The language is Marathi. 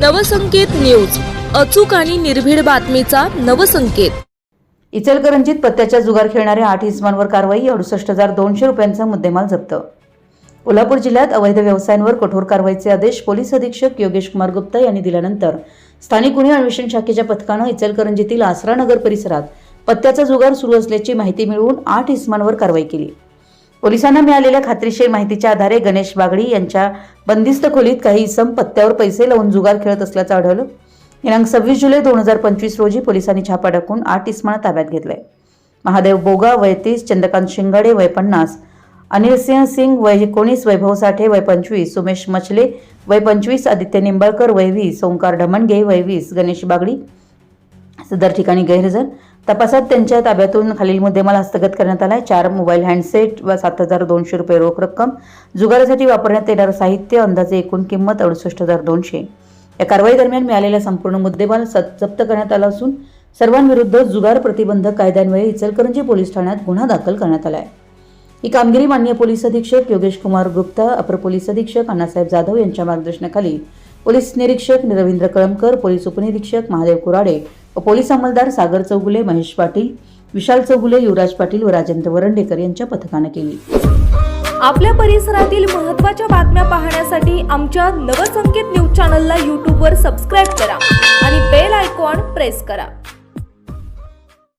नवसंकेत न्यूज. अचूक आणि निर्भीड बातमीचा नवसंकेत. इचलकरंजीत पत्त्याच्या जुगार खेळणाऱ्या आठ इसमांवर कारवाई अडुसष्ट हजार दोनशे रुपयांचा मुद्देमाल जप्त. कोल्हापूर जिल्ह्यात अवैध व्यवसायांवर कठोर कारवाईचे आदेश पोलीस अधीक्षक योगेश कुमार गुप्ता यांनी दिल्यानंतर स्थानिक गुन्हे अन्वेषण शाखेच्या पथकानं इचलकरंजीतील आसरा नगर परिसरात पत्त्याचा जुगार सुरू असल्याची माहिती मिळवून आठ इसमांवर कारवाई केली. पोलिसांना मिळालेल्या खात्रीशीर माहितीच्या आधारे गणेश बागडी यांच्या बंदिस्त खोलीत काही इसम पत्त्यावर पैसे लावून जुगार खेळत असल्याचं आढळलं. दिनांक सव्वीस जुलै दोन हजार पंचवीस रोजी पोलिसांनी छापा टाकून आठ इस्माना ताब्यात घेतलंय. महादेव बोगा वय तीस चंद्रकांत शिंगाडे वय पन्नास अनिल सिंह सिंग वय एकोणीस वैभव साठे वय पंचवीस सुमेश मछले वय पंचवीस आदित्य निंबाळकर वय वीस ओंकार ढमणगे वय वीस गणेश बागडी सदर ठिकाणी गैरहजर. तपासात त्यांच्या ताब्यातून खालील मुद्देमाल हस्तगत करण्यात आलाय. चार मोबाईल हँडसेट व सात हजार दोनशे रुपये रोख रक्कम जुगारासाठी वापरण्यात येणारं साहित्य अंदाजे एकूण किंमत अडुसष्ट हजार दोनशे. या कारवाई दरम्यान मिळालेला संपूर्ण मुद्देमाल जप्त करण्यात आला असून सर्वांविरुद्ध जुगार प्रतिबंधक कायद्यान्वये इचलकरंजी पोलीस ठाण्यात गुन्हा दाखल करण्यात आला आहे ही कामगिरी मान्य पोलीस अधीक्षक योगेश कुमार गुप्ता अपर पोलीस अधीक्षक अण्णासाहेब जाधव यांच्या मार्गदर्शनाखाली पोलीस निरीक्षक रवींद्र कळमकर पोलीस उपनिरीक्षक महादेव कुराडे व पोलीस अंमलदार सागर चौगुले महेश पाटील विशाल चौगुले युवराज पाटील व राजेंद्र वरंडेकर यांच्या पथकानं केली. आपल्या परिसरातील महत्त्वाच्या बातम्या पाहण्यासाठी आमच्या नवसंकेत न्यूज चॅनलला यूट्यूबवर सबस्क्राईब करा आणि बेल आयकॉन प्रेस करा.